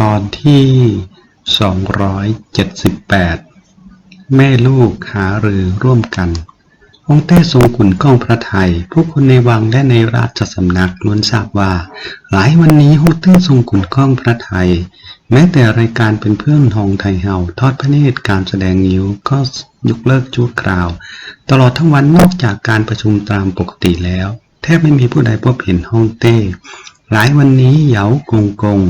ตอนที่ 278 แม่ลูกหารือร่วมกันฮงเต้ทรงขุนกล้องพระไทย ผู้คนในวังและในราชสำนักล้วนทราบว่า หลายวันนี้ฮงเต้ทรงขุนกล้องพระไทย แม้แต่รายการเป็นเพื่อนทองไทยเฮาทอดพระเนตรการแสดงนิ้วก็ยกเลิกชั่วคราว ตลอดทั้งวันนอกจากการประชุมตามปกติแล้ว แทบไม่มีผู้ใดพบเห็นฮ่องเต้หลายวันนี้เหยากงกง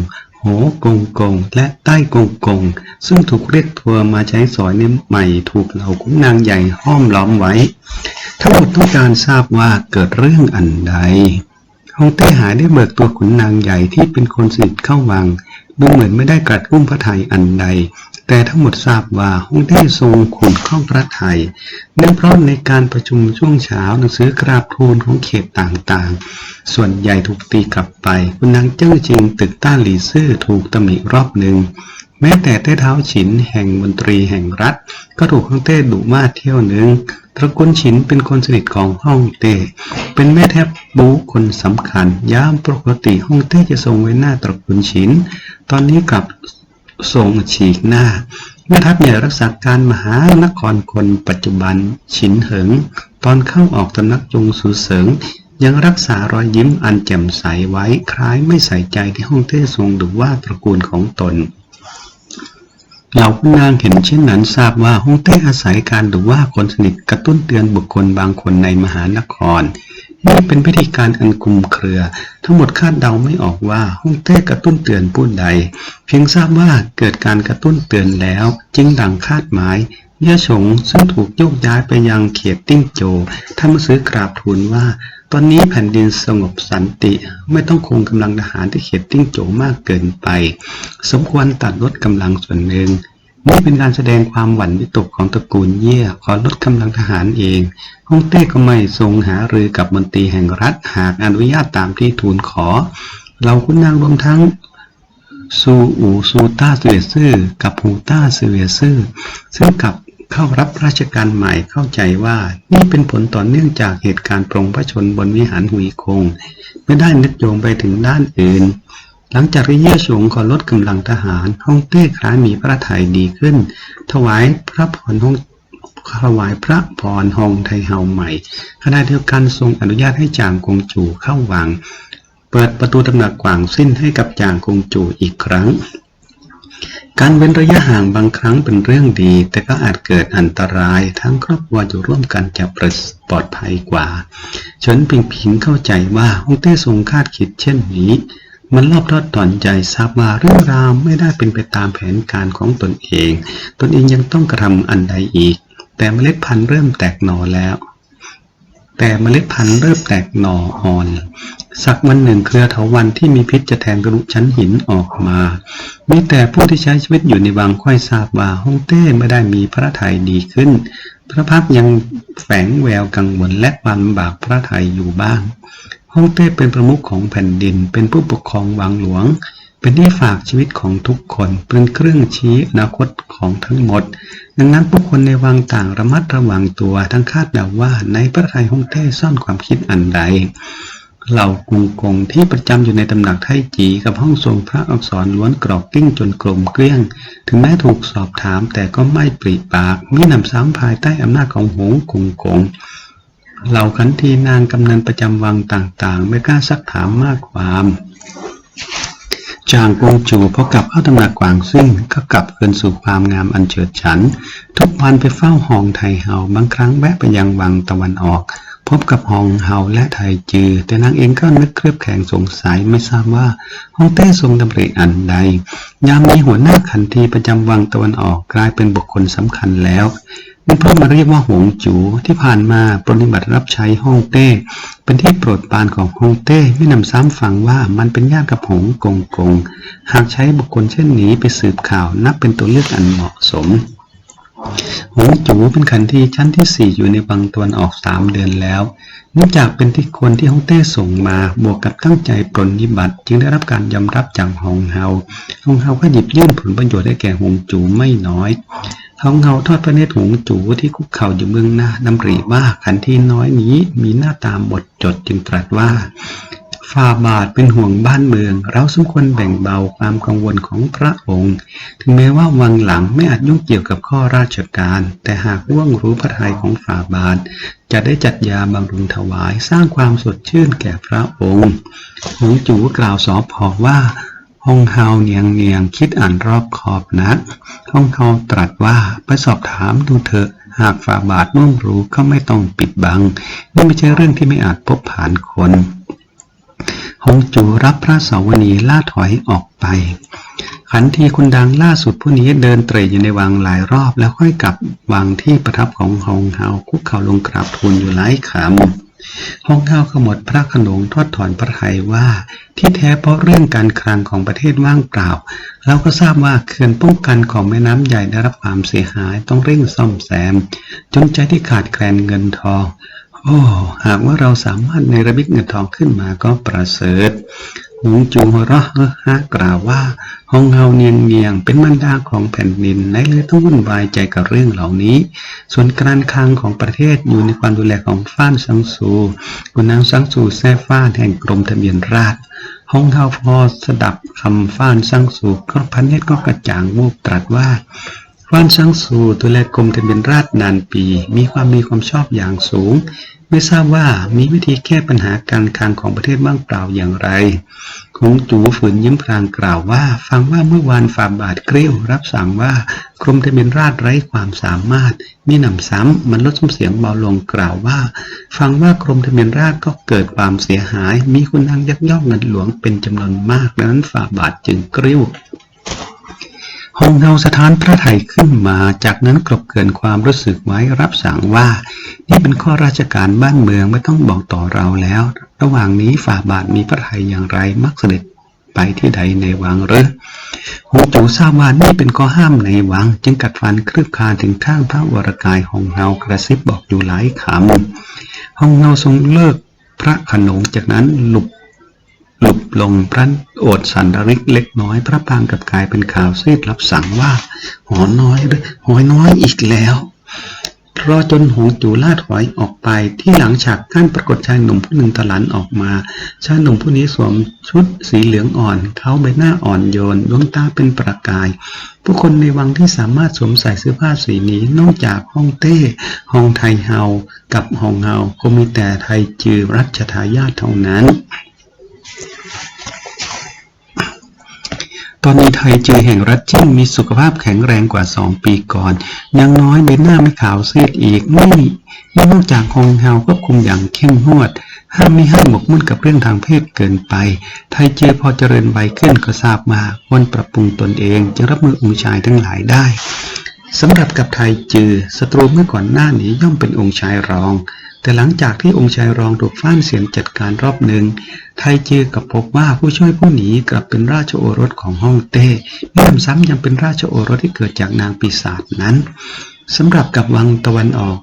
โหกงกง และใต้กงกง ซึ่งถูกเรียกทัวร์มาใช้สอยในใหม่ถูกเหล่าขุนนางใหญ่ห้อมล้อมไว้ ทั้งหมดต้องการทราบว่าเกิดเรื่องอันใดฮองเต้หายได้เบิกตัวขุนนางใหญ่ที่เป็นคนสนิทเข้าวัง ดูเหมือนไม่ได้กัดกุ้มพระไทยอันใด แต่ทั้งหมดทราบว่าฮ่องเต้ทรงขุนข้องพระไทยเนื่องเพราะในการประชุมช่วงเช้าหนังสือกราบทูลของเขตต่างๆ ส่วนใหญ่ถูกตีกลับไปคุณนางเจิ้งจิงตึกต้านหลีซื่อถูกตำหนิรอบหนึ่งแม้แต่เต้เท้าฉินแห่งมนตรีแห่งรัฐ ก็ถูกฮ่องเต้ดุว่าเที่ยวหนึ่งตระกูลฉินเป็นคนสนิทของฮ่องเต้ เป็นแม่แทบบูคนสำคัญยามปกติฮ่องเต้จะทรงไว้หน้าตระกูลฉิน ตอนนี้กลับ ทรงฉีกหน้าแม่ทัพใหญ่รักษาการมหานครคนปัจจุบัน ฉินเหิง ตอนเข้าออกตำนักจงสูเสริง ยังรักษารอยยิ้มอันแจ่มใสไว้คล้ายไม่ใส่ใจที่ฮ่องเต้ทรงดุว่าตระกูลของตนเหล่าคุณนางเห็นเช่นนั้นทราบว่าฮ่องเต้อาศัยการดุว่าคนสนิทกระตุ้นเตือนบุคคลบางคนในมหานคร นี่เป็นพิธีการอันคลุมเครือ ทั้งหมดคาดเดาไม่ออกว่าฮ่องเต้กระตุ้นเตือนผู้ใด เพียงทราบว่าเกิดการกระตุ้นเตือนแล้ว จึงดังคาดหมายเย่ฉงซึ่งถูกโยกย้ายไปยังเขตติ้งโจท่านมาซื้อกราบทูลว่า ตอนนี้แผ่นดินสงบสันติ ไม่ต้องคงกำลังทหารที่เขตติ้งโจมากเกินไป สมควรตัดลดกำลังส่วนหนึ่ง นี่เป็นการแสดงความหวั่นวิตกของตระกูลเย่ขอลดกำลังทหารเองฮ่องเต้ก็ไม่ทรงหารือกับมนตรีแห่งรัฐหากอนุญาตตามที่ทูลขอ เราคุณนางรวมทั้งซูอูซูต้าเสวียซื่อกับฮูต้าเสวียซื่อซึ่งกับเข้ารับราชการใหม่เข้าใจว่านี่เป็นผลต่อเนื่องจากเหตุการณ์ปรงพระชนบนวิหารหุยคง ไม่ได้นึกโยงไปถึงด้านอื่น หลังจากที่เย่ฉงขอลดกำลังทหารฮ่องเต้คล้ายมีพระทัยดีขึ้น ถวายพระพรฮ่องถวายพระพรฮองไทเฮาใหม่ขณะเดียวกันทรงอนุญาตให้จางกงจูเข้าวัง เปิดประตูตำหนักกวางสิ้นให้กับจางกงจูอีกครั้ง การเว้นระยะห่างบางครั้งเป็นเรื่องดี แต่ก็อาจเกิดอันตรายทั้งครอบครัวอยู่ร่วมกันจะปลอดภัยกว่าเฉินปิงผิงเข้าใจว่าฮ่องเต้ทรงคาดคิดเช่นนี้ มันรอบทอดตอนใจทราบว่าเรื่องราวไม่ได้เป็นไปตามแผนการของตนเอง ตนเองยังต้องกระทำอันใดอีก แต่เมล็ดพันธุ์เริ่มแตกหน่อแล้ว แต่เมล็ดพันธุ์เริ่มแตกหน่ออ่อน สักวันหนึ่งเครือเถาวันที่มีพิษจะแทงกระดูกชั้นหินออกมา มีแต่ผู้ที่ใช้ชีวิตอยู่ในวังค่อยทราบว่าฮ่องเต้ไม่ได้มีพระทัยดีขึ้น พระพักยังแฝงแววกังวลและความบากพระทัยอยู่บ้าง ฮ่องเต้เป็นประมุขของแผ่นดิน เป็นผู้ปกครองวังหลวง เป็นที่ฝากชีวิตของทุกคน เป็นเครื่องชี้อนาคตของทั้งหมด ดังนั้นผู้คนในวังต่างระมัดระวังตัวทั้งคาดเดาว่าในพระทัยฮ่องเต้ซ่อนความคิดอันใดเหล่ากงกงที่ประจำอยู่ในตำหนักไทจีกับห้องทรงพระอักษรล้วนกรอกกิ้งจนกลมเกลี้ยง ถึงแม้ถูกสอบถามแต่ก็ไม่ปริปากมิหนำซ้ำภายใต้อำนาจของหงกงกง เหล่าขันทีนางกำนันประจำวังต่าง ๆ ไม่กล้าซักถามมากความจางกงจูพอกลับเข้าตำหนักกวางซิ่งก็กลับคืนสู่ความงามอันเฉิดฉัน ทุกวันไปเฝ้าหองไทเฮาบางครั้งแวะไปยังวังตะวันออก พบกับหองเฮาและไทจือ แต่นางเองก็นึกเครือบแข็งสงสัยไม่ทราบว่าฮ่องเต้ทรงดำริอันใด ยามนี้หัวหน้าขันทีประจำวังตะวันออกกลายเป็นบุคคลสำคัญแล้ว นี่เพราะมาเรียกว่าหงจูที่ผ่านมาปฏิบัติรับใช้ฮ่องเต้ เป็นที่โปรดปรานของฮ่องเต้ไม่นำซ้ำฟังว่ามันเป็นญาติกับหงกงกง หากใช้บุคคลเช่นนี้ไปสืบข่าวนับเป็นตัวเลือกอันเหมาะสมหงจูเป็นขันทีชั้นที่สี่อยู่ในวังตวนออกสามเดือนแล้วเนื่องจากเป็นที่คนที่ฮ่องเต้ส่งมาบวกกับตั้งใจปรนนิบัติ จึงได้รับการยอมรับจากฮองเฮาฮองเฮาก็หยิบยื่นผลประโยชน์ให้แก่หงจูไม่น้อย ฮองเฮาทอดพระเนตรหงจูที่คุกเข่าอยู่เบื้องหน้าดำริว่าขันที่น้อยนี้มีหน้าตาหมดจดจึงตรัสว่าฝ่าบาทเป็นห่วงบ้านเมือง เราสมควรแบ่งเบาความกังวลของพระองค์ ถึงแม้ว่าวังหลังไม่อาจยุ่งเกี่ยวกับข้อราชการ แต่หากร่วงรู้พระทัยของฝ่าบาท จะได้จัดยาบำรุงถวายสร้างความสดชื่นแก่พระองค์หงจูกล่าวสอพอว่า ฮองเฮาเนียงเนียงคิดอ่านรอบขอบนักฮองเฮาตรัสว่าไปสอบถามดูเถอะหากฝ่าบาทนุ่งรู้ก็ไม่ต้องปิดบัง นี่ไม่ใช่เรื่องที่ไม่อาจพบผ่านคนฮงจูรับพระสาวนีล่าถอยออกไปขันทีคุณดังล่าสุดผู้นี้เดินเตรอยู่ในวังหลายรอบ แล้วค่อยกลับวังที่ประทับของฮองเฮาคุกเข่าลงกราบทูลอยู่หลายคำ ห้องเฮาขมวดพระขนงทอดถอนพระทัยว่า ที่แท้เพราะเรื่องการคลังของประเทศว่างเปล่า เราก็ทราบว่าเขื่อนป้องกันของแม่น้ำใหญ่ได้รับความเสียหายต้องเร่งซ่อมแซม จนใจที่ขาดแคลนเงินทองโอ้ หากว่าเราสามารถในระบิดเงินทองขึ้นมาก็ประเสริฐ หงจูหัวเราะเฮฮะกล่าวว่าฮองเฮาเนียงเนียงเป็นมันดาของแผ่นดินไหนเลยต้องวุ่นวายใจกับเรื่องเหล่านี้ ส่วนการคลังของประเทศอยู่ในความดูแลของฟ้านซังซูคุณนางซังซูแซ่ฟ้านแห่งกรมทะเบียนราษฎรฮองเฮาพอสดับคำฟ้านซังซูก็พันเนตรก็กระจ่างวูบตรัสว่า ฟ้านซังซูดูแลกรมทะเบียนราษฎรนานปี มีความมีความชอบอย่างสูง ไม่ทราบว่ามีวิธีแก้ปัญหาการคลังของประเทศว่างเปล่าอย่างไร คงจูฝืนยิ้มพลางกล่าวว่า ฟังว่าเมื่อวานฝ่าบาทเกลี้ยวรับสั่งว่ากรมทะเบียนราษฎรไร้ความสามารถมีหนำซ้ำมันลดเสียงเบาลงกล่าวว่า ฟังว่ากรมทะเบียนราษฎรก็เกิดความเสียหาย มีคนนางยักยอกเงินหลวงเป็นจำนวนมากดังนั้นฝ่าบาทจึงเกลี้ยว หงเฮาสถานพระไทยขึ้นมาจากนั้นกลบเกินความรู้สึกไว้รับสั่งว่า นี่เป็นข้อราชการบ้านเมืองไม่ต้องบอกต่อเราแล้ว ระหว่างนี้ฝ่าบาทมีพระไทยอย่างไรมักเสด็จไปที่ใดในวังหรือหงจูทราบว่านี่เป็นข้อห้ามในวัง จึงกัดฟันคลืบคานถึงข้างพระวรกายหงเฮากระซิบบอกอยู่หลายคำหงเฮาทรงเลิกพระขนงจากนั้นหลุบ หลบลงพระโอษสันดริกเล็กน้อย พระปางกับกายเป็นข่าวซีดรับสั่งว่า หอน้อยหอยน้อยอีกแล้วรอจนหงจูลาดหอยออกไปที่หลังฉากกั้นปรากฏชายหนุ่มผู้หนึ่งตะลันออกมา ชายหนุ่มผู้นี้สวมชุดสีเหลืองอ่อน เขาใบหน้าอ่อนโยนดวงตาเป็นประกาย ผู้คนในวังที่สามารถสวมใส่เสื้อผ้าสีนี้นอกจากฮ่องเต้ฮองไทเฮา กับฮองเฮาก็มีแต่ไทจือรัชทายาทเท่านั้น ตอนนี้ไทยเจอแห่งรัฐจิ้งมีสุขภาพแข็งแรงกว่าสองปีก่อนยังน้อยใบหน้าไม่ขาวซีดอีกไม่นี่นอกจากฮองเฮาควบคุมอย่างเข้มงวด ห้ามไม่ให้หมกมุ่นกับเรื่องทางเพศเกินไป ไทยเจอพอเจริญใบขึ้นก็ทราบมาควรปรับปรุงตนเอง จะรับมือองค์ชายทั้งหลายได้ สำหรับกับไทยจือศัตรูเมื่อก่อนหน้านี้ย่อมเป็นองค์ชายรอง แต่หลังจากที่องค์ชายรองถูกฟ้านเสียนจัดการรอบหนึ่ง ไทยเจอกับพบว่าผู้ช่วยผู้หนีกลับเป็นราชโอรสของฮ่องเต้แม้ซ้ำยังเป็นราชโอรสที่เกิดจากนางปีศาจนั้นสำหรับกับวังตะวันออก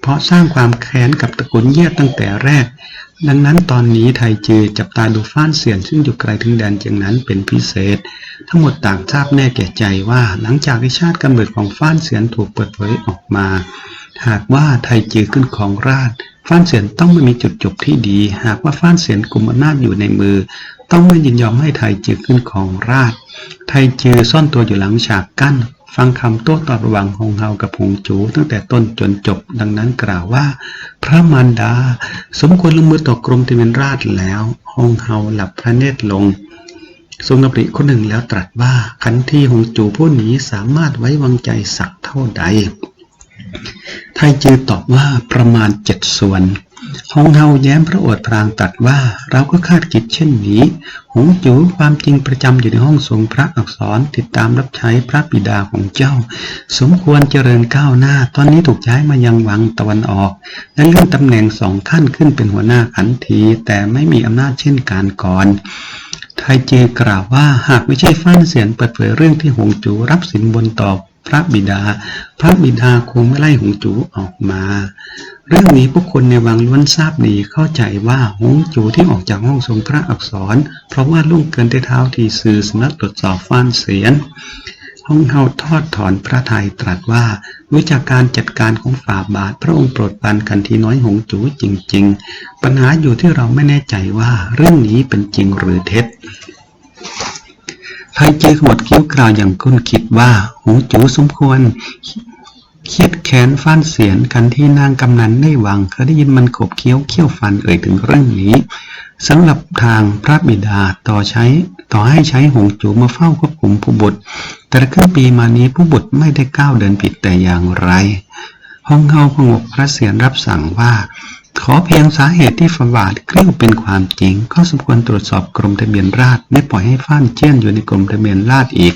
เพราะสร้างความแค้นกับตระกูลเย่ตั้งแต่แรก ดังนั้นตอนนี้ไทยเจอจับตาดูฟ้านเสียนซึ่งอยู่ไกลถึงแดนเจียงนั้นเป็นพิเศษ ทั้งหมดต่างทราบแน่แก่ใจว่าหลังจากที่ชาติกำเนิดของฟ้านเสียนถูกเปิดเผยออกมา หากว่าไทยจือขึ้นของราชฟ้านเสียนต้องไม่มีจุดจบที่ดี หากว่าฟ้านเสียนกลุ่มอำนาจอยู่ในมือ ต้องไม่ยินยอมให้ไทยจือขึ้นของราช ไทยจือซ่อนตัวอยู่หลังฉากกั้น ฟังคำโต้ตอบระหว่างฮงเฮากับฮงจู ตั้งแต่ต้นจนจบดังนั้นกล่าวว่า พระมารดา สมควรลงมือต่อกรมทเวนราชแล้วฮงเฮาหลับพระเนตรลง ทรงดำริคนหนึ่งแล้วตรัสว่าขันที่หงจูผู้นี้สามารถไว้วางใจสักเท่าใดไทยจือตอบว่าประมาณเจ็ดส่วน ฮงเฮาแย้มพระโอษฐ์พรางตรัสว่า เราก็คาดคิดเช่นนี้ หงจูความจริงประจำอยู่ในห้องทรงพระอักษรติดตามรับใช้พระบิดาของเจ้า สมควรเจริญก้าวหน้า ตอนนี้ถูกย้ายมายังวังตะวันออก และเลื่อนตำแหน่งสองขั้นขึ้นเป็นหัวหน้าขันที แต่ไม่มีอำนาจเช่นการก่อนไทเจกล่าวว่าหากไม่ใช่ฟ้านเสียนเปิดเผยเรื่องที่หงจูรับสินบนต่อ พระบิดา พระบิดาคงไม่ไล่หงจูออกมา เรื่องนี้ผู้คนในวังล้วนทราบดีเข้าใจว่าหงจูที่ออกจากห้องทรงพระอักษร เพราะว่าล่วงเกินได้เท้าที่สื่อสนักตรวจสอบฟ้านเสียนห้องเฮาทอดถอนพระทัยตรัสว่าวิจากการจัดการของฝ่าบาทพระองค์โปรดปรานกันทีน้อยหงจูจริง ๆ ปัญหาอยู่ที่เราไม่แน่ใจว่าเรื่องนี้เป็นจริงหรือเท็จ ไทยเจขมวดคิ้วกล่าวอย่างคุ้นคิดว่าหงจูสมควรเคียดแขนฟันเสียนกันที่นางกำนันได้วังเคยได้ยินมันขบเคี้ยวเคี้ยวฟันเอ่ยถึงเรื่องนี้สำหรับทางพระบิดาต่อใช้ ต่อให้ใช้หงจูมาเฝ้าควบคุมผู้บุตร แต่ละครึ่งปีมานี้ผู้บุตรไม่ได้ก้าวเดินผิดแต่อย่างไรห้องเฮาพงกพระเสียรรับสั่งว่า ขอเพียงสาเหตุที่ฝาบาทเกลี้ยวเป็นความจริง ก็สมควรตรวจสอบกรมทะเบียนราษฎรไม่ปล่อยให้ฟ้านเจี้ยนอยู่ในกรมทะเบียนราษฎรอีก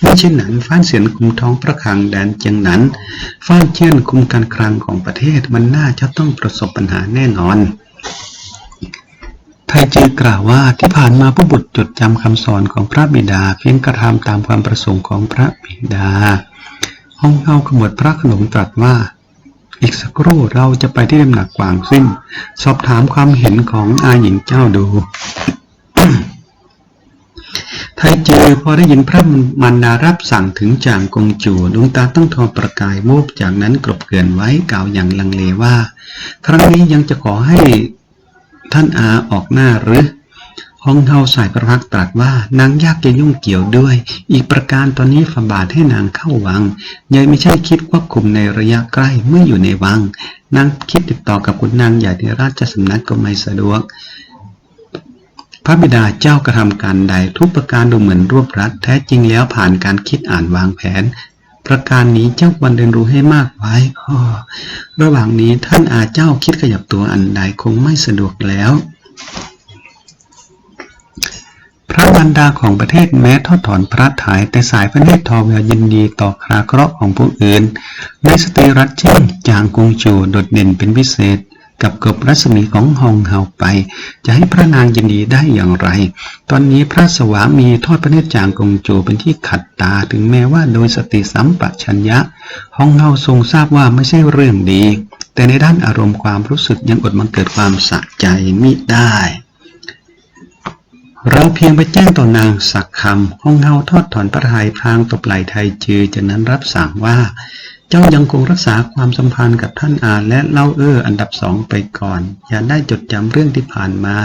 ไม่เช่นนั้นฟ้านเสียนคุมท้องพระคลังแดนเจียงนั้น ฟ้านเจี้ยนคุมการคลังของประเทศมันน่าจะต้องประสบปัญหาแน่นอน ไทยจีกล่าวว่าที่ผ่านมาผู้บุตรจดจำคำสอนของพระบิดาเพียงกระทำตามความประสงค์ของพระบิดาห้องเฮาขมวดพระขนมตรัสว่า อีกสักครู่เราจะไปที่ตำหนักกวางซิ่งสอบถามความเห็นของอาหญิงเจ้าดู ไทเจอพอได้ยินพระมันดารับสั่งถึงจางกงจูดวงตาต้องทอประกายโมบจากนั้นกลบเกลื่อนไว้กล่าวอย่างลังเลว่า ครั้งนี้ยังจะขอให้ท่านอาออกหน้าหรือ ห้องเฮาสายประพักตรัสว่านางยากจะยุ่งเกี่ยวด้วย อีกประการตอนนี้ฝาบาทให้นางเข้าวังยังไม่ใช่คิดควบคุมในระยะใกล้เมื่ออยู่ในวัง นางคิดติดต่อกับคุณนางใหญ่ในราชสำนักก็ไม่สะดวก พระบิดาเจ้ากระทำการใดทุกประการดูเหมือนรวบรัดแท้จริงแล้วผ่านการคิดอ่านวางแผน ประการนี้เจ้าควรเรียนรู้ให้มากไว้อ้อระหว่างนี้ท่านอาเจ้าคิดขยับตัวอันใดคงไม่สะดวกแล้ว พระบรรดาของประเทศแม้ทอดถอนพระถายแต่สายพระเนตรทอแววยินดีต่อคราเคราะห์ของผู้อื่น ในสตรีรัฐเช่นจางกงจูโดดเด่นเป็นพิเศษ กับกบรัศมีของฮองเฮาไป จะให้พระนางยินดีได้อย่างไร ตอนนี้พระสวามีทอดพระเนตรจางกงจูเป็นที่ขัดตาถึงแม้ว่าโดยสติสัมปชัญญะฮองเฮาทรงทราบว่าไม่ใช่เรื่องดี แต่ในด้านอารมณ์ความรู้สึกยังอดมังเกิดความสะใจมิได้ เราเพียงไปแจ้งต่อนางสักคำห้องเฮาทอดถอนพระทัยพลางตบไหลไทยจือจากนั้นรับสั่งว่า เจ้ายังคงรักษาความสัมพันธ์กับท่านอาและเล่าเอ้ออันดับสองไปก่อน อย่าได้จดจำเรื่องที่ผ่านมา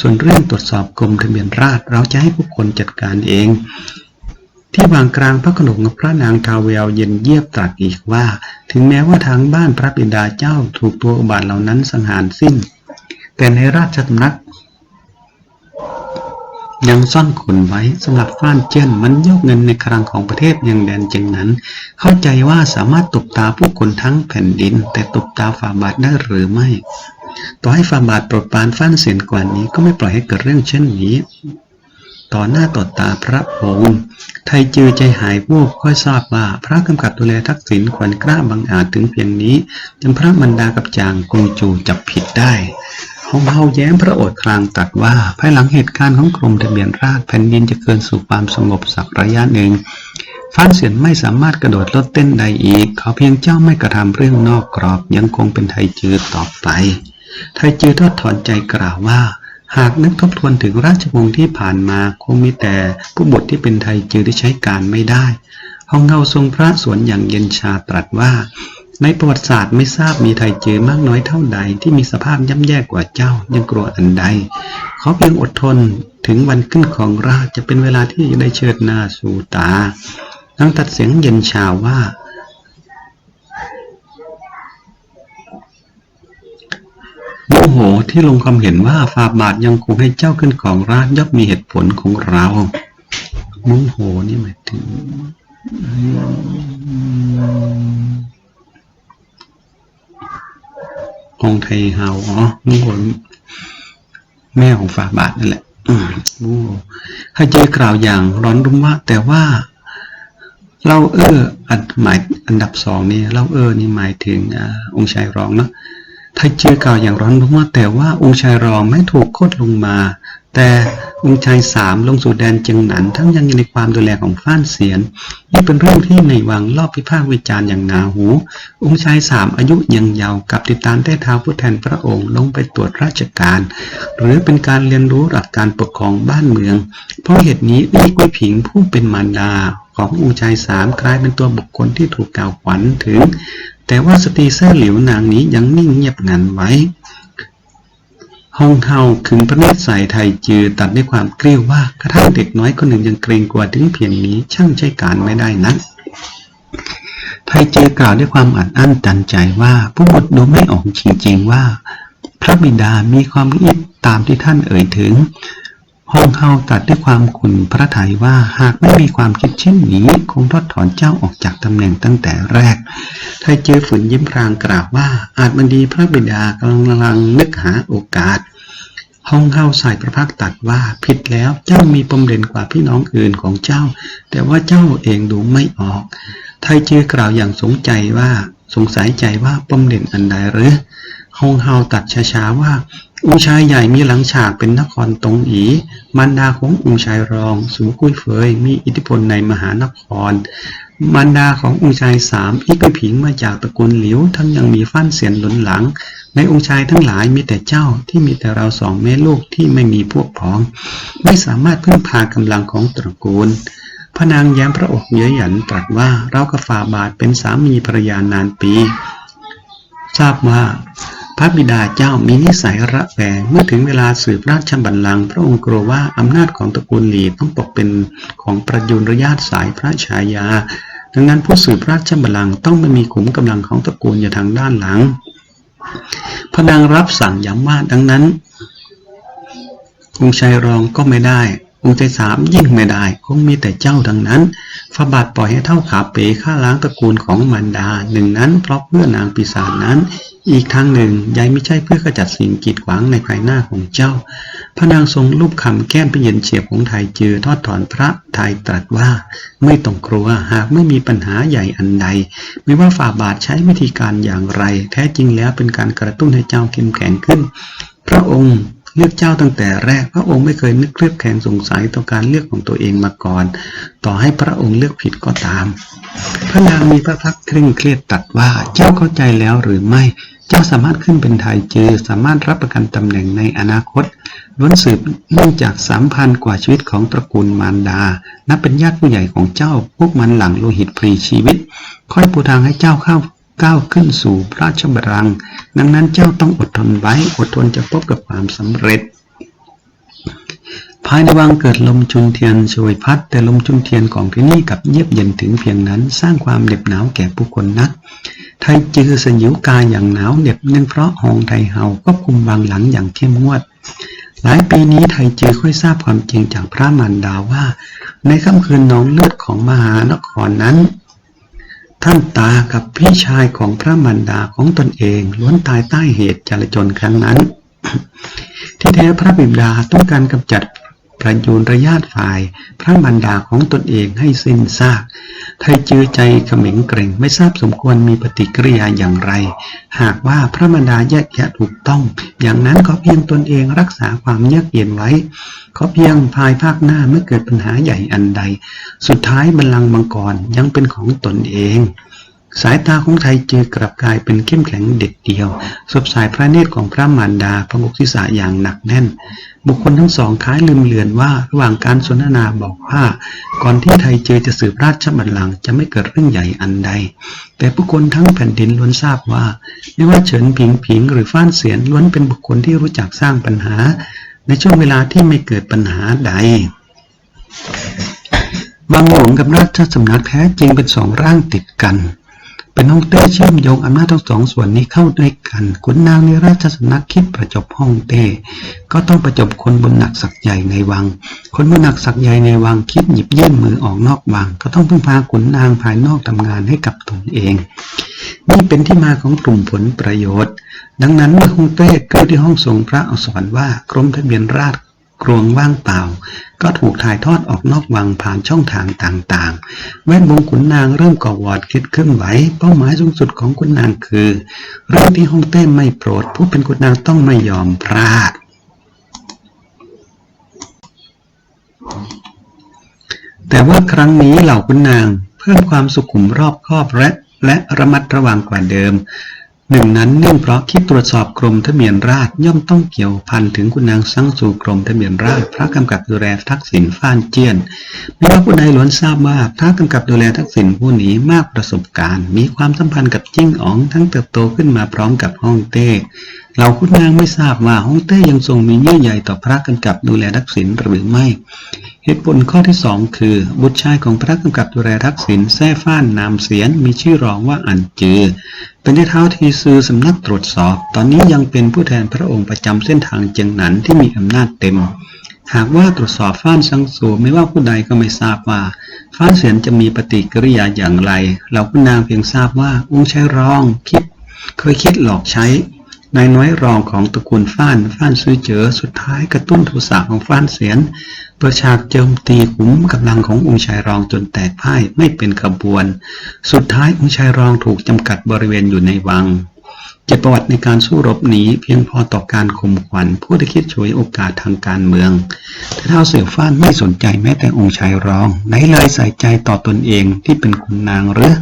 ส่วนเรื่องตรวจสอบกรมทะเบียนราษฎรเราจะให้ผู้คนจัดการเอง ที่วางกลางพระขนงพระนางทาวเวลเย็นเยียบตรัสอีกว่า ถึงแม้ว่าทางบ้านพระบิดาเจ้าถูกตัวอุบาทเหล่านั้นสังหารสิ้น แต่ในราชสำนัก ยังซ่อนขุนไว้สำหรับฟ้านเจิ้นมันยกเงินในครังของประเทศยังแดนจึงนั้น เข้าใจว่าสามารถตบตาผู้คนทั้งแผ่นดิน แต่ตบตาฝ่าบาทได้หรือไม่ ต่อให้ฝ่าบาทโปรดปรานฟ้านเสียนกว่านี้ก็ไม่ปล่อยให้เกิดเรื่องเช่นนี้ ต่อหน้าต่อตาพระองค์ไทยจือใจหายวูบค่อยทราบว่า พระกำกับดูแลทักษิณขวัญกล้าบังอาจถึงเพียงนี้จนพระมันดากับจางกงจูจับผิดได้ ฮองเฮาแย้มพระโอษฐ์คลางตรัสว่า ภายหลังเหตุการณ์ของกรมทะเบียนราษฎรแผ่นดินจะเกินสู่ความสงบสักระยะหนึ่งฟ้านเสียนไม่สามารถกระโดดลดเต้นใดอีก เขาเพียงเจ้าไม่กระทำเรื่องนอกกรอบยังคงเป็นไทยจือต่อไป ไทยจือทอดถอนใจกล่าวว่า หากนึกทบทวนถึงราชวงศ์ที่ผ่านมาคงมีแต่ผู้บทที่เป็นไทยจือที่ใช้การไม่ได้ฮองเฮาทรงพระสวนอย่างเย็นชาตรัสว่า ในประวัติศาสตร์ไม่ทราบมีไทยเจอมากน้อยเท่าใดที่มีสภาพย่ำแย่กว่าเจ้ายังกลัวอันใด เขาเพียงอดทนถึงวันขึ้นของราชจะเป็นเวลาที่จะได้เชิดหน้าสู่ตาทั้งตัดเสียงเย็นชาว่า โมโหที่ลงความเห็นว่าฟาบาทยังคงให้เจ้าขึ้นของราชย่อมมีเหตุผลของเราโมโหนี่หมายถึง องไทยเฮาอ๋อมูโหแม่ของฝาบาทนั่นแหละอืมมูโหให้เจอกล่าวอย่างร้อนรุ่มว่า แต่ว่าเราเอออันหมายอันดับสองนี่เราเออนี่หมายถึงอองค์ชายรองเนาะไทยจือกล่าวอย่างร้อนรุ่มว่า แต่ว่าองค์ชายรองไม่ถูกโคตรลงมา แต่องค์ชายสามลงสู่แดนเจียงหนันทั้งยังอยู่ในความดูแลของฟ้านเสียน นี่เป็นเรื่องที่ในวังรอบพิพากษ์วิจารณ์อย่างหนาหู องค์ชายสามอายุยังเยาว์กับติดตามได้เท้าผู้แทนพระองค์ลงไปตรวจราชการ หรือเป็นการเรียนรู้หลักการปกครองบ้านเมือง เพราะเหตุนี้อี้กุ้ยผิงผู้เป็นมารดาขององค์ชายสามกลายเป็นตัวบุคคลที่ถูกกล่าวขวัญถึง แต่ว่าสตรีแซ่หลิวนางนี้ยังนิ่งเงียบงันไว้ ห้องเฮาขึงพระเนตรใส่ไทยจือตัดด้วยความเกลี้ยวว่ากระทั่งเด็กน้อยคนหนึ่งยังเกรงกลัวถึงเพียงนี้ช่างใช้การไม่ได้นักไทยจือกล่าวด้วยความอัดอั้นตันใจว่าผู้บุตรดูไม่ออกจริงๆว่า พระบิดามีความละเอียดตามที่ท่านเอ่ยถึง ห้องเฮาตัดด้วยความขุนพระทัยว่าหากไม่มีความคิดเช่นนี้คงทอดถอนเจ้าออกจากตำแหน่งตั้งแต่แรกไทยเจอฝืนยิ้มพรางกล่าวว่า อาจมันดีพระบิดากำลังนึกหาโอกาส ห้องเฮาใส่พระพักตรัดว่าผิดแล้วเจ้ามีปมเด่นกว่าพี่น้องอื่นของเจ้า แต่ว่าเจ้าเองดูไม่ออก ไทยเจอกล่าวอย่างสงใจว่าสงสัยใจว่าปมเด่นอันใดหรือ ห้องเฮาตัดช้าๆว่าองค์ชายใหญ่มีหลังฉากเป็นนครตงอีมารดาขององค์ชายรอง สูงกุ้ยเฟยมีอิทธิพลในมหานครมารดาขององค์ชายสามอีกไปผิงมาจากตระกูลหลิวทั้งยังมีฟั่นเสียนหนุนหลัง ในองค์ชายทั้งหลายมีแต่เจ้าที่มีแต่เราสองแม่ลูกที่ไม่มีพวกพ้อง ไม่สามารถพึ่งพากำลังของตระกูลพระนางแย้มพระอกเย้ยหยันตรัสว่าเรากับฝ่าบาทเป็นสามีภรรยานานปี ทราบว่า พระบิดาเจ้ามีนิสัยระแวงเมื่อถึงเวลาสืบราชบัลลังก์พระองค์กลัวว่าอำนาจของตระกูลหลีต้องตกเป็นของประยุรญาติสายพระชายา ดังนั้นผู้สืบราชบัลลังก์ต้องไม่มีขุมกำลังของตระกูลอยู่ทางด้านหลัง พระนางรับสั่งย้ำว่าดังนั้นองค์ชายรองก็ไม่ได้ องค์ชายสามยิ่งไม่ได้ คงมีแต่เจ้าดังนั้นฟาบาทปล่อยให้เท่าขาเป๋ฆ่าล้างตระกูลของมารดา หนึ่งนั้นเพราะเพื่อนางปีศาจนั้น อีกทางหนึ่งยายไม่ใช่เพื่อกระจัดสิ่งกีดขวางในภายหน้าของเจ้า พระนางทรงรูปคำแก้มไปเย็นเฉียบของไทยจือทอดถอนพระไทยตรัสว่า ไม่ต้องกลัวหากไม่มีปัญหาใหญ่อันใด ไม่ว่าฝ่าบาทใช้วิธีการอย่างไร แท้จริงแล้วเป็นการกระตุ้นให้เจ้าเข้มแข็งขึ้น พระองค์ เลือกเจ้าตั้งแต่แรก พระองค์ไม่เคยนึกเครียดแข็งสงสัยต่อการเลือกของตัวเองมาก่อน ต่อให้พระองค์เลือกผิดก็ตาม พระนางมีพระพักตร์เคร่งเครียดตัดว่าเจ้าเข้าใจแล้วหรือไม่ เจ้าสามารถขึ้นเป็นไทยจือสามารถรับประกันตำแหน่งในอนาคตล้วนสืบเนื่องจากสามพันกว่าชีวิตของตระกูลมารดา นับเป็นญาติผู้ใหญ่ของเจ้าพวกมันหลังโลหิตฟรีชีวิต ค่อยปูทางให้เจ้าเข้า ก้าวขึ้นสู่พระราชบัลลังก์ดังนั้นเจ้าต้องอดทนไว้ อดทนจะพบกับความสำเร็จ ภายในวังเกิดลมจุนเทียนช่วยพัด แต่ลมจุนเทียนของที่นี่กับเยียบเย็นถึงเพียงนั้น สร้างความเหน็บหนาวแก่ผู้คนนัก ไทยจือสยิวกายอย่างหนาวเหน็บเนื่องเพราะหองไทยเฮาก็คุมบางหลังอย่างเข้มงวดหลายปีนี้ไทยจือค่อยทราบความจริงจากพระมารดาว่า ในค่ำคืนน้องเลือดของมหานครนั้น ท่านตากับพี่ชายของพระมารดาของตนเองล้วนตายใต้เหตุจลาจลครั้งนั้น ที่แท้พระบิดาต้องการกำจัด ประยูนระยาตฝ่าย พระมารดาของตนเองให้สิ้นซาก ไทยจือใจเขม็งเกรงไม่ทราบสมควรมีปฏิกิริยาอย่างไร หากว่าพระมารดาแยกแยะถูกต้อง อย่างนั้นก็เพียงตนเองรักษาความเยือกเย็นไว้ขอเพียงภายภาคหน้าเมื่อเกิดปัญหาใหญ่อันใด สุดท้ายบัลลังก์มังกรยังเป็นของตนเอง สายตาของไทยจือกลับกลายเป็นเข้มแข็งเด็ดเดียวสบสายพระเนตรของพระมารดาพระมุกศีรษะอย่างหนักแน่น บุคคลทั้งสองคล้ายลืมเลือนว่า ระหว่างการสนทนาบอกว่า ก่อนที่ไทยเจอจะสืบราชบัลลังก์จะไม่เกิดเรื่องใหญ่อันใด แต่ผู้คนทั้งแผ่นดินล้วนทราบว่า ไม่ว่าเฉินผิงผิงหรือฟ้านเสียนล้วนเป็นบุคคลที่รู้จักสร้างปัญหา ในช่วงเวลาที่ไม่เกิดปัญหาใดบางหลวงกับราชสำนักแท้จริงเป็นสองร่างติดกัน เป็นห้องเต้เชื่อมโยงอำนาจทั้งสองส่วนนี้เข้าด้วยกันขุนนางในราชสำนักคิดประจบห้องเต้ก็ต้องประจบคนบนหนักสักใหญ่ในวัง คนบนหนักสักใหญ่ในวังคิดหยิบยื่นมือออกนอกวัง ก็ต้องพึ่งพาขุนนางภายนอกทำงานให้กับตนเอง นี่เป็นที่มาของกลุ่มผลประโยชน์ ดังนั้นเมื่อฮ่องเต้เกิดที่ห้องทรงพระอักษรว่ากรมทะเบียนราษฎรกรวงว่างเปล่า ก็ถูกถ่ายทอดออกนอกวังผ่านช่องทางต่างๆ แวดวงขุนนางเริ่มก่อวอร์ดคิดเคลื่อนไหว เป้าหมายสูงสุดของขุนนางคือ เรื่องที่ฮ่องเต้ไม่โปรด ผู้เป็นขุนนางต้องไม่ยอมพลาดแต่ว่าครั้งนี้เหล่าขุนนางเพิ่มความสุขุมรอบคอบและและระมัดระวังกว่าเดิม หนึ่งนั้นเนื่องเพราะคิดตรวจสอบกรมทะเบียนราษย่อมต้องเกี่ยวพันถึงคุณนางสังสู่กรมทะเบียนราษพระกำกับดูแลทักษิณฟ้านเจียนไม่ว่าผู้ใดล้วนทราบว่าพระกำกับดูแลทักษิณผู้นี้มากประสบการณ์ มีความสัมพันธ์กับจิ้งอ๋องทั้งเติบโตขึ้นมาพร้อมกับฮ่องเต้ เหล่าคุณนางไม่ทราบว่าฮ่องเต้ยังทรงมีเยื่อใยต่อพระกำกับดูแลทักษิณหรือไม่ เหตุผลข้อที่สองคือ บุตรชายของพระกำกับดูแลทักษิณแท้ฟ้านนามเสียนมีชื่อรองว่าอันจือ เป็นเท้าทีซือสำนักตรวจสอบ ตอนนี้ยังเป็นผู้แทนพระองค์ประจำเส้นทางเจียงหนันที่มีอำนาจเต็มหากว่าตรวจสอบฟ้านซังสูไม่ว่าผู้ใดก็ไม่ทราบว่า ฟ้านเสียนจะมีปฏิกิริยาอย่างไร เราคุณนางเพียงทราบว่าองค์ชายรองคิด เคยคิดหลอกใช้ นายน้อยรองของตระกูลฟ้านฟ้านซื้อเจอสุดท้ายกระตุ้นโทสะของฟ้านเสียนประชากโจมตีขุมกำลังขององค์ชายรองจนแตกพ่ายไม่เป็นขบวน สุดท้ายองค์ชายรองถูกจำกัดบริเวณอยู่ในวังเจ็บประวัติในการสู้รบนี้เพียงพอต่อการข่มขวัญผู้ที่คิดฉวยโอกาสทางการเมืองแต่เท้าเสือฟ้านไม่สนใจแม้แต่องค์ชายรองไหนเลยใส่ใจต่อตนเองที่เป็นคุณนางหรือ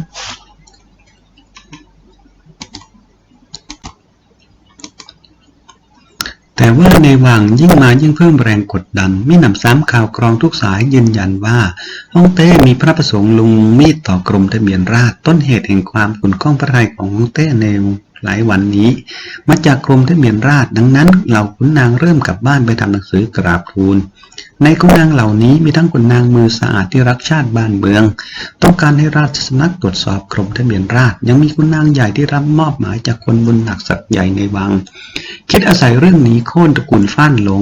แต่ว่าในวังยิ่งมายิ่งเพิ่มแรงกดดัน ไม่นำซ้ำข่าวกรองทุกสายยืนยันว่าฮ่องเต้มีพระประสงค์ลงมีดต่อกรมทะเบียนราษต้นเหตุแห่งความขุ่นข้องพระทัยของฮ่องเต้ในหลายวันนี้ มาจากกรมทะเบียนราษดังนั้นเหล่าขุนนางเริ่มกลับบ้านไปทำหนังสือกราบทูล ในขุนนางเหล่านี้มีทั้งขุนนางมือสะอาดที่รักชาติบ้านเมือง ต้องการให้ราชสำนักตรวจสอบกรมทะเบียนราษฎรยังมีขุนนางใหญ่ที่รับมอบหมายจากคนบุญหนักสักใหญ่ในวัง คิดอาศัยเรื่องนี้โค่นตระกูลฟ้านลง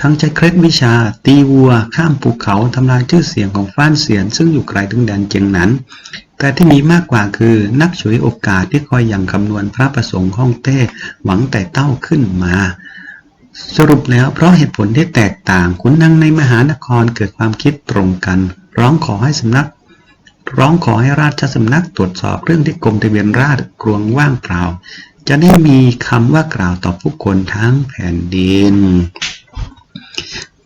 ทั้งใช้เคล็ดวิชา ตีวัว ข้ามภูเขาทำลายชื่อเสียงของฟ้านเสียน ซึ่งอยู่ไกลถึงแดนเจียงหนั้นแต่ที่มีมากกว่าคือนักฉวยโอกาสที่คอยอย่างคำนวณพระประสงค์ฮ่องเต้หวังแต่เต้าขึ้นมา สรุปแล้วเพราะเหตุผลที่แตกต่างขุนนางในมหานครเกิดความคิดตรงกัน ร้องขอให้สำนัก ร้องขอให้ราชสำนักตรวจสอบเรื่องที่กรมทะเบียนราษฎรกลวงว่างเปล่า จะได้มีคำว่ากล่าวต่อผู้คนทั้งแผ่นดิน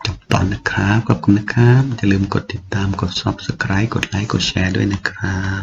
จบตอนนะครับ ขอบคุณนะครับ อย่าลืมกดติดตามกด subscribe กดไลค์กดแชร์ด้วยนะครับ